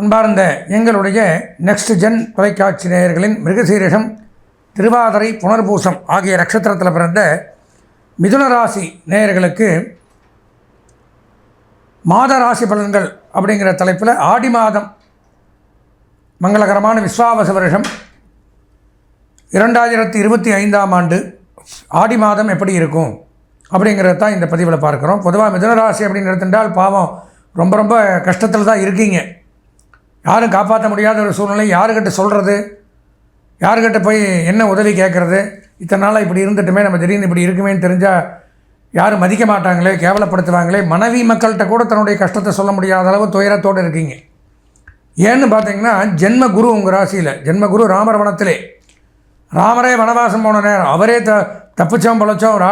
அன்பார்ந்த எங்களுடைய next gen தொலைக்காட்சி நேயர்களின் மிருகசீரிஷம் திருவாதிரை புனர்பூசம் ஆகிய நட்சத்திரத்தில் பிறந்த மிதுன ராசி நேயர்களுக்கு மாத ராசி பலன்கள் அப்படிங்கிற தலைப்பில் ஆடி மாதம் மங்களகரமான விஸ்வாவச வருஷம். இரண்டாயிரத்தி இருபத்தி ஐந்தாம் ஆண்டு ஆடி மாதம் எப்படி இருக்கும் அப்படிங்கிறது தான் இந்த பதிவில் பார்க்குறோம். பொதுவாக மிதுனராசி அப்படின்னு எடுத்துட்டால் பாவம் ரொம்ப ரொம்ப கஷ்டத்தில் தான் இருக்கீங்க. யாரும் காப்பாற்ற முடியாத ஒரு சூழ்நிலை. யாருக்கிட்ட சொல்கிறது யாருக்கிட்ட போய் என்ன உதவி கேட்குறது? இத்தனை நாளாக இப்படி இருந்துட்டுமே நம்ம திடீர்னு இப்படி இருக்குமேன்னு தெரிஞ்சால் யாரும் மதிக்க மாட்டாங்களே கேவலப்படுத்துவாங்களே? மனைவி மக்கள்கிட்ட கூட தன்னுடைய கஷ்டத்தை சொல்ல முடியாத அளவு துயரத்தோடு இருக்கீங்க. ஏன்னு பார்த்தீங்கன்னா ஜென்ம குரு உங்கள் ராசியில். ஜென்ம குரு ராமர் வனத்திலே. ராமரே வனவாசம் போன நேரம். அவரே த தப்பிச்சோம் பழச்சோம். ரா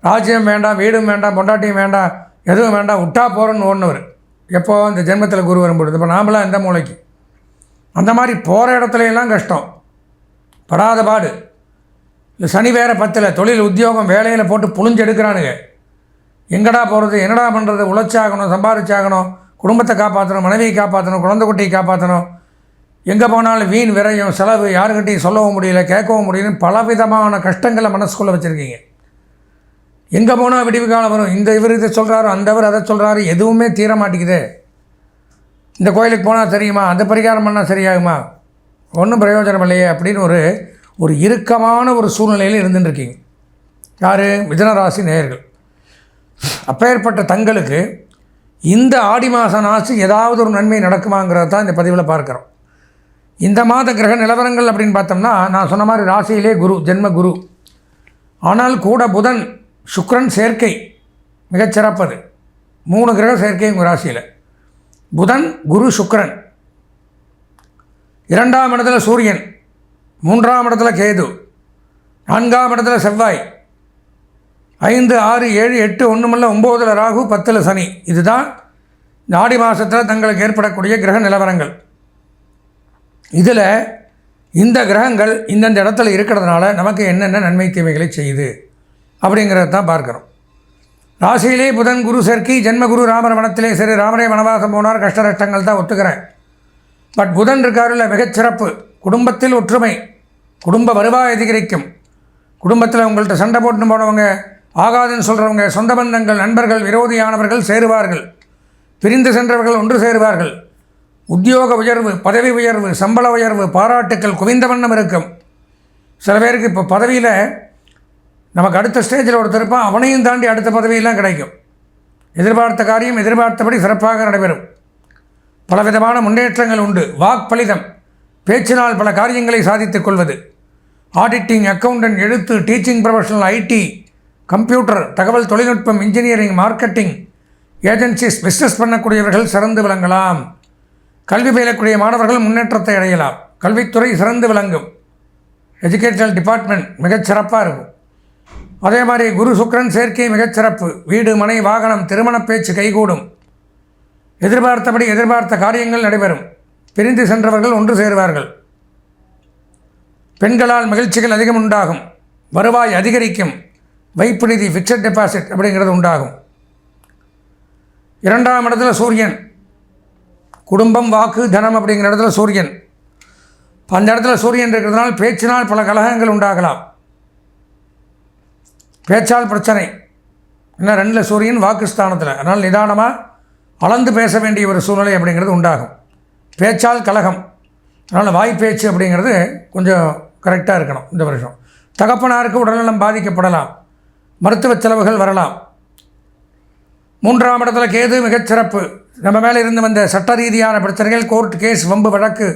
ராஜ்யம் வேண்டாம் வீடும் வேண்டாம் பொண்டாட்டியும் வேண்டாம் எதுவும் வேண்டாம் விட்டா போகிறோன்னு ஓடுனவர். எப்போ இந்த ஜென்மத்தில் குரு வரும்பொழுது? இப்போ நாமளாம் எந்த மூளைக்கு. அந்த மாதிரி போகிற இடத்துலையெல்லாம் கஷ்டம். படாத பாடு. இந்த சனி வேற பத்தில் தொழில் உத்தியோகம் வேலையில் போட்டு புழிஞ்செடுக்கிறானுங்க. எங்கடா போகிறது என்னடா பண்ணுறது உழைச்சாகணும் சம்பாதிச்சாகணும் குடும்பத்தை காப்பாற்றணும் மனைவியை காப்பாற்றணும் குழந்தை குட்டியை காப்பாற்றணும் எங்கே போனாலும் வீண் விரையும் செலவு யாருக்கிட்டையும் சொல்லவும் முடியல கேட்கவும் முடியல பலவிதமான கஷ்டங்களை மனசுக்குள்ளே வச்சுருக்கீங்க. எங்கே போனால் விடிவு காலம் வரும்? இந்த இவர் இதை சொல்கிறாரு அந்தவர் அதை சொல்கிறாரு எதுவுமே தீர மாட்டேங்குது இந்த கோயிலுக்கு போனால் தெரியுமா? அந்த பரிகாரம் பண்ணால் சரியாகுமா? ஒன்றும் பிரயோஜனம் இல்லையே அப்படின்னு ஒரு ஒரு இறுக்கமான ஒரு சூழ்நிலையில் இருந்துட்டுருக்கீங்க யார்? மிதனராசி நேயர்கள். அப்பேற்பட்ட தங்களுக்கு இந்த ஆடி மாதம் ஆச்சு ஏதாவது ஒரு நன்மை நடக்குமாங்கிறத தான் இந்த பதிவில் பார்க்குறோம். இந்த மாத கிரக நிலவரங்கள் அப்படின்னு பார்த்தோம்னா நான் சொன்ன மாதிரி ராசியிலே குரு ஜென்ம குரு. ஆனால் கூட புதன் சுக்ரன் சேர்க்கை மிகச்சிறப்பது மூணு கிரக சேர்க்கை உங்கள் ராசியில். புதன் குரு சுக்ரன். இரண்டாம் இடத்துல சூரியன் மூன்றாம் இடத்துல கேது நான்காம் இடத்துல செவ்வாய். ஐந்து ஆறு ஏழு எட்டு ஒன்றுமில்ல ஒம்போதில் ராகு பத்தில் சனி. இதுதான் நாடி மாதத்தில் தங்களுக்கு ஏற்படக்கூடிய கிரக நிலவரங்கள். இதில் இந்த கிரகங்கள் இந்தந்த இடத்துல இருக்கிறதுனால நமக்கு என்னென்ன நன்மை தீமைகளை செய்யுது? அப்படிங்கிறத தான் பார்க்குறோம். ராசியிலே புதன் குரு சேர்க்கை ஜென்மகுரு ராமர் வனத்திலே சரி ராமரே வனவாசம் போனார் கஷ்ட நஷ்டங்கள் தான் ஒத்துக்கிறேன். பட் புதன் இருக்காருல மிகச்சிறப்பு குடும்பத்தில் ஒற்றுமை. குடும்ப வருவாய் அதிகரிக்கும். குடும்பத்தில் உங்கள்கிட்ட சண்டை போட்டுன்னு போனவங்க ஆகாதுன்னு சொல்கிறவங்க சொந்த பந்தங்கள் நண்பர்கள் விரோதியானவர்கள் சேருவார்கள். பிரிந்து சென்றவர்கள் ஒன்று சேருவார்கள். உத்தியோக உயர்வு பதவி உயர்வு சம்பள உயர்வு பாராட்டுக்கள் குவிந்த வண்ணம் இருக்கும். சில பேருக்கு இப்போ பதவியில் நமக்கு அடுத்த ஸ்டேஜில் ஒருத்தர் இருப்பான் அவனையும் தாண்டி அடுத்த பதவியெல்லாம் கிடைக்கும். எதிர்பார்த்த காரியம் எதிர்பார்த்தபடி சிறப்பாக நடைபெறும். பலவிதமான முன்னேற்றங்கள் உண்டு. வாக்பலிதம் பேச்சினால் பல காரியங்களை சாதித்துக் கொள்வது. ஆடிட்டிங் அக்கௌண்டன்ட் எழுத்து டீச்சிங் ப்ரொஃபஷனல் ஐடி கம்ப்யூட்டர் தகவல் தொழில்நுட்பம் இன்ஜினியரிங் மார்க்கெட்டிங் ஏஜென்சிஸ் பிஸ்னஸ் பண்ணக்கூடியவர்கள் சிறந்து விளங்கலாம். கல்வி பயிலக்கூடிய மாணவர்கள் முன்னேற்றத்தை அடையலாம். கல்வித்துறை சிறந்து விளங்கும். எஜுகேஷனல் டிபார்ட்மெண்ட் மிகச் சிறப்பாக இருக்கும். அதே மாதிரி குரு சுக்கரன் சேர்க்கை மிகச்சிறப்பு. வீடு மனை வாகனம் திருமண பேச்சு கைகூடும். எதிர்பார்த்தபடி எதிர்பார்த்த காரியங்கள் நடைபெறும். பிரிந்து சென்றவர்கள் ஒன்று சேருவார்கள். பெண்களால் மகிழ்ச்சிகள் அதிகம் உண்டாகும். வருவாய் அதிகரிக்கும். வைப்பு நிதி ஃபிக்ஸட் டெபாசிட் அப்படிங்கிறது உண்டாகும். இரண்டாம் இடத்துல சூரியன். குடும்பம் வாக்கு தனம் அப்படிங்கிற இடத்துல சூரியன். அந்த இடத்துல சூரியன் இருக்கிறதுனால பேச்சினால் பல கலகங்கள் உண்டாகலாம். பேச்சால் பிரச்சனை. இன்னும் ரெண்டில் சூரியன் வாக்குஸ்தானத்தில். அதனால் நிதானமாக அளந்து பேச வேண்டிய ஒரு சூழ்நிலை அப்படிங்கிறது உண்டாகும். பேச்சால் கலகம் அதனால் வாய் பேச்சு அப்படிங்கிறது கொஞ்சம் கரெக்டாக இருக்கணும் இந்த வருஷம். தகப்பனாருக்கு உடல்நலம் பாதிக்கப்படலாம். மருத்துவ செலவுகள் வரலாம். மூன்றாம் இடத்துல கேது மிகச்சிறப்பு நம்ம மேலே இருந்து வந்த சட்ட ரீதியான பிரச்சனைகள் கோர்ட் கேஸ் வம்பு வழக்கு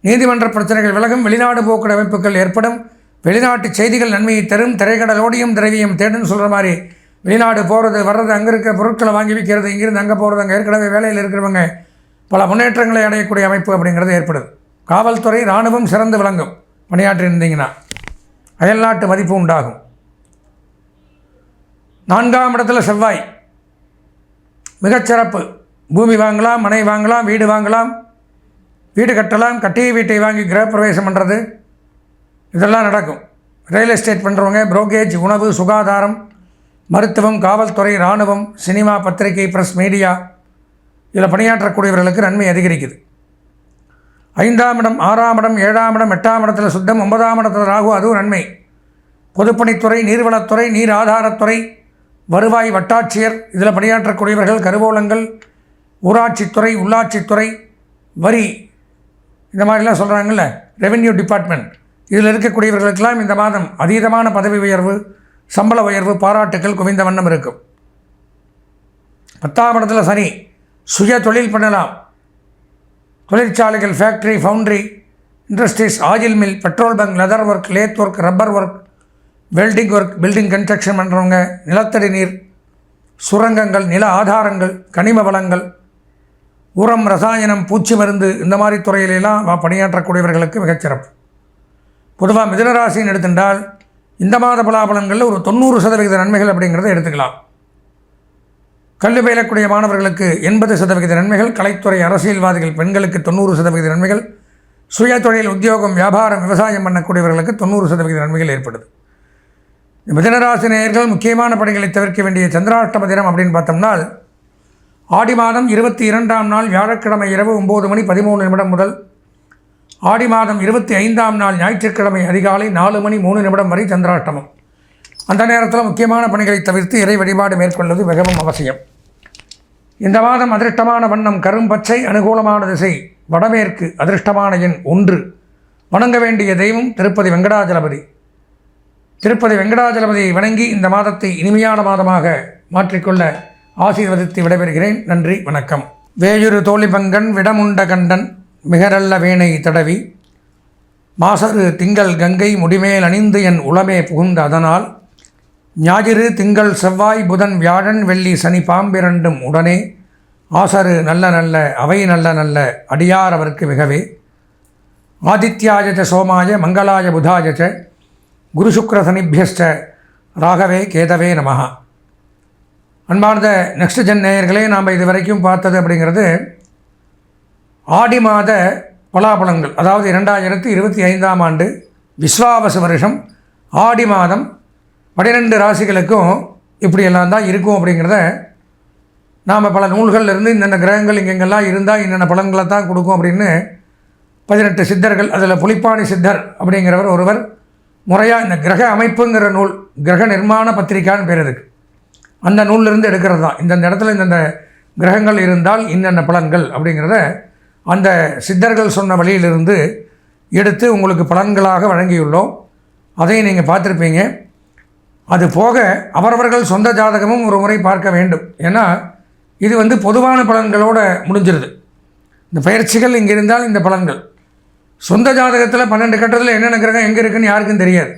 நீதிமன்ற பிரச்சனைகள் விலகும் வெளிநாடு போக்குவரத்து அமைப்புகள் ஏற்படும். வெளிநாட்டு செய்திகள் நன்மையை தரும் திரைக்கடலோடியும் திரவியம் தேடுன்னு சொல்கிற மாதிரி. வெளிநாடு போகிறது வர்றது அங்கே இருக்கிற பொருட்களை வாங்கி விற்கிறது இங்கிருந்து அங்கே போகிறது அங்கே ஏற்கனவே வேலையில் இருக்கிறவங்க பல முன்னேற்றங்களை அடையக்கூடிய அமைப்பு அப்படிங்கிறது ஏற்படுது. காவல்துறை இராணுவம் சிறந்து விளங்கும். பணியாற்றி இருந்தீங்கன்னா அயல்நாட்டு மதிப்பு உண்டாகும். நான்காம் இடத்துல செவ்வாய். மிகச்சிறப்பு பூமி வாங்கலாம் மனை வாங்கலாம் வீடு வாங்கலாம். வீடு கட்டலாம் கட்டிய வீட்டை வாங்கி கிரகப்பிரவேசம் பண்ணுறது இதெல்லாம் நடக்கும். ரியல் எஸ்டேட் பண்ணுறவங்க புரோக்கேஜ் உணவு சுகாதாரம் மருத்துவம் காவல்துறை இராணுவம் சினிமா பத்திரிகை ப்ரெஸ் மீடியா இதில் பணியாற்றக்கூடியவர்களுக்கு நன்மை அதிகரிக்குது. ஐந்தாம் இடம் ஆறாம் இடம் ஏழாம் இடம் எட்டாம் இடத்தில் சுத்தம் ஒன்பதாம் இடத்தில் ராகு அதுவும் நன்மை. பொதுப்பணித்துறை நீர்வளத்துறை நீர் ஆதாரத்துறை வருவாய் வட்டாட்சியர் இதில் பணியாற்றக்கூடியவர்கள் கருவூலங்கள் ஊராட்சித்துறை உள்ளாட்சித்துறை வரி இந்த மாதிரிலாம் சொல்கிறாங்கல்ல ரெவென்யூ டிபார்ட்மெண்ட் இதில் இருக்கக்கூடியவர்களுக்கெல்லாம் இந்த மாதம் அதீதமான பதவி உயர்வு சம்பள உயர்வு பாராட்டுக்கள் குவிந்த வண்ணம் இருக்கும். பத்தாம் இடத்துல சனி சுய தொழில் பண்ணலாம். தொழிற்சாலைகள் factory foundry industries oil mill petrol bunk leather work lathe work rubber work welding work building construction பண்ணுறவங்க நிலத்தடி நீர் சுரங்கங்கள் நில ஆதாரங்கள் கனிம வளங்கள் உரம் ரசாயனம் பூச்சி மருந்து இந்த மாதிரி துறையிலெல்லாம் பணியாற்றக்கூடியவர்களுக்கு மிகச்சிறப்பு. பொதுவாக மிதனராசின்னு எடுத்துட்டால் இந்த மாத பலாபலங்களில் ஒரு தொண்ணூறு சதவிகித நன்மைகள் அப்படிங்கிறத எடுத்துக்கலாம். கல்வி பயிலக்கூடிய மாணவர்களுக்கு எண்பது சதவிகித நன்மைகள் கலைத்துறை அரசியல்வாதிகள் பெண்களுக்கு தொண்ணூறு சதவிகித நன்மைகள் சுய தொழில் உத்தியோகம் வியாபாரம் விவசாயம் பண்ணக்கூடியவர்களுக்கு தொண்ணூறு சதவிகித நன்மைகள் ஏற்படுது. மிதனராசி நேயர்கள் முக்கியமான பணிகளை தவிர்க்க வேண்டிய சந்திராஷ்டம தினம் அப்படின்னு பார்த்தோம்னால் ஆடி மாதம் இருபத்தி இரண்டாம் நாள் வியாழக்கிழமை இரவு ஒம்பது மணி பதிமூணு நிமிடம் முதல் ஆடி மாதம் இருபத்தி ஐந்தாம் நாள் ஞாயிற்றுக்கிழமை அதிகாலை நாலு மணி மூணு நிமிடம் வரை சந்திராஷ்டமம். அந்த நேரத்தில் முக்கியமான பணிகளை தவிர்த்து இறை வழிபாடு மேற்கொள்வது மிகவும் அவசியம். இந்த மாதம் அதிர்ஷ்டமான வண்ணம் கரும்பச்சை அனுகூலமான திசை வடமேற்கு அதிர்ஷ்டமான எண் ஒன்று. வணங்க வேண்டிய தெய்வம் திருப்பதி வெங்கடாஜலபதி. திருப்பதி வெங்கடாஜலபதியை வணங்கி இந்த மாதத்தை இனிமையான மாதமாக மாற்றிக்கொள்ள ஆசீர்வதித்து விடைபெறுகிறேன். நன்றி வணக்கம். வேயுறு தோழிபங்கன் விடமுண்ட கண்டன். மிகரல்ல வேணை தடவி மாசரு திங்கள் கங்கை முடிமேல் அணிந்து என் உளமே புகுந்த அதனால் ஞாயிறு திங்கள் செவ்வாய் புதன் வியாழன் வெள்ளி சனி பாம்பிரண்டும் உடனே ஆசரு நல்ல நல்ல அவை நல்ல நல்ல அடியார் அவருக்கு மிகவே. ஆதித்யாய சோமாய மங்களாய புதாய குரு சுக்ர சனிபியஸ்ட ராகவே கேதவே நமகா அன்பார்ந்த நெக்ஸ்ட் ஜென் நேயர்களே நாம் இது வரைக்கும் பார்த்தது அப்படிங்கிறது ஆடி மாத பலாபலங்கள் அதாவது இரண்டாயிரத்தி இருபத்தி ஐந்தாம் ஆண்டு விஸ்வாவச வருஷம் ஆடி மாதம் பன்னிரெண்டு ராசிகளுக்கும் இப்படியெல்லாம் தான் இருக்கும் அப்படிங்கிறத நாம் பல நூல்கள்லேருந்து இந்தந்த கிரகங்கள் இங்கெங்கெல்லாம் இருந்தால் என்னென்ன பலன்களை தான் கொடுக்கும் அப்படின்னு பதினெட்டு சித்தர்கள் அதில் புலிப்பாணி சித்தர் அப்படிங்கிறவர் ஒருவர் முறையாக இந்த கிரக அமைப்புங்கிற நூல் கிரக நிர்மாண பத்திரிக்கான்னு பேர் இருக்குது அந்த நூலிலிருந்து எடுக்கிறது தான். இந்தந்த இடத்துல இந்தந்த கிரகங்கள் இருந்தால் இன்னென்ன பலன்கள் அப்படிங்கிறத அந்த சித்தர்கள் சொன்ன வழியிலிருந்து எடுத்து உங்களுக்கு பலன்களாக வழங்கியுள்ளோம். அதையும் நீங்கள் பார்த்துருப்பீங்க. அது போக அவரவர்கள் சொந்த ஜாதகமும் ஒரு முறை பார்க்க வேண்டும். ஏன்னா இது வந்து பொதுவான பலன்களோடு முடிஞ்சிருது. இந்த பயிற்சிகள் இங்கே இருந்தால் இந்த பலன்கள். சொந்த ஜாதகத்தில் பன்னெண்டு கட்டத்தில் என்னென்ன கிரகம் எங்கே இருக்குன்னு யாருக்கும் தெரியாது.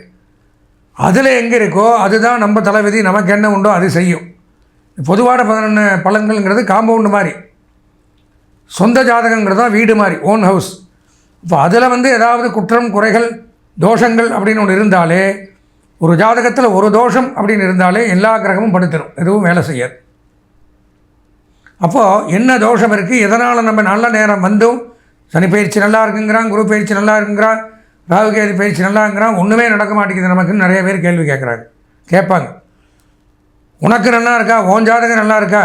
அதில் எங்கே இருக்கோ அதுதான் நம்ம தலைவிதி நமக்கு என்ன உண்டோ அது செய்யும். பொதுவான பதினொன்று பலன்கள்ங்கிறது காம்பவுண்டு மாதிரி. சொந்த ஜாதகங்கிறது தான் வீடு மாதிரி ஓன் ஹவுஸ் இப்போ அதில் வந்து ஏதாவது குற்றம் குறைகள் தோஷங்கள் அப்படின்னு ஒன்று இருந்தாலே ஒரு ஜாதகத்தில் ஒரு தோஷம் அப்படின்னு இருந்தாலே எல்லா கிரகமும் படுத்திடும் எதுவும் வேலை செய்யாது. அப்போது என்ன தோஷம் இருக்குது எதனால் நம்ம நல்ல நேரம் வந்தும் சனி பயிற்சி நல்லா இருக்குங்கிறான் குரு பயிற்சி நல்லா இருக்குங்கிறான் ராகுகேது பயிற்சி நல்லாங்கிறான் ஒன்றுமே நடக்க மாட்டேங்குது நமக்குன்னு நிறைய பேர் கேள்வி கேட்குறாங்க. கேட்பாங்க. உனக்கு நல்லா இருக்கா? ஓன் ஜாதகம் நல்லா இருக்கா?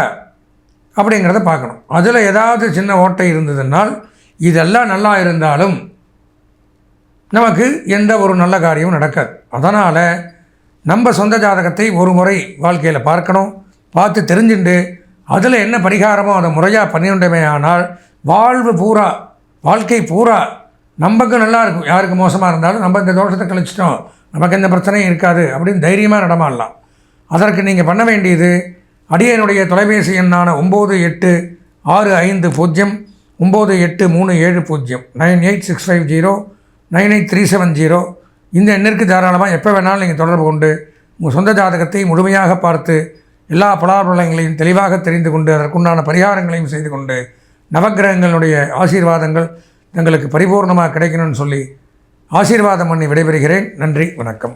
அப்படிங்கிறத பார்க்கணும். அதில் ஏதாவது சின்ன ஓட்டை இருந்ததுனால் இதெல்லாம் நல்லா இருந்தாலும் நமக்கு எந்த ஒரு நல்ல காரியமும் நடக்காது. அதனால் நம்ம சொந்த ஜாதகத்தை ஒரு முறை வாழ்க்கையில் பார்க்கணும். பார்த்து தெரிஞ்சுண்டு அதில் என்ன பரிகாரமோ அதை முறையாக பண்ணியுண்டமே ஆனால் வாழ்வு பூரா வாழ்க்கை பூரா நமக்கு நல்லா இருக்கும். யாருக்கு மோசமாக இருந்தாலும் நம்ம இந்த தோஷத்தை கழிச்சிட்டோம். நமக்கு எந்த பிரச்சனையும் இருக்காது அப்படின்னு தைரியமாக நடமாடலாம். அதற்கு நீங்கள் பண்ண வேண்டியது அடியனுடைய தொலைபேசி எண்ணான ஒம்பது எட்டு ஆறு ஐந்து பூஜ்ஜியம் ஒம்பது எட்டு மூணு ஏழு பூஜ்ஜியம் nine eight six five zero nine eight three seven zero. இந்த எண்ணிற்கு தாராளமாக எப்போ வேணாலும் நீங்கள் தொடர்பு கொண்டு உங்கள் சொந்த ஜாதகத்தை முழுமையாக பார்த்து எல்லா பலாபலங்களையும் தெளிவாக தெரிந்து கொண்டு அதற்குண்டான பரிகாரங்களையும் செய்து கொண்டு நவகிரகங்களுடைய ஆசீர்வாதங்கள் தங்களுக்கு பரிபூர்ணமாக கிடைக்கணும்னு சொல்லி ஆசீர்வாதம் பண்ணி விடைபெறுகிறேன். நன்றி வணக்கம்.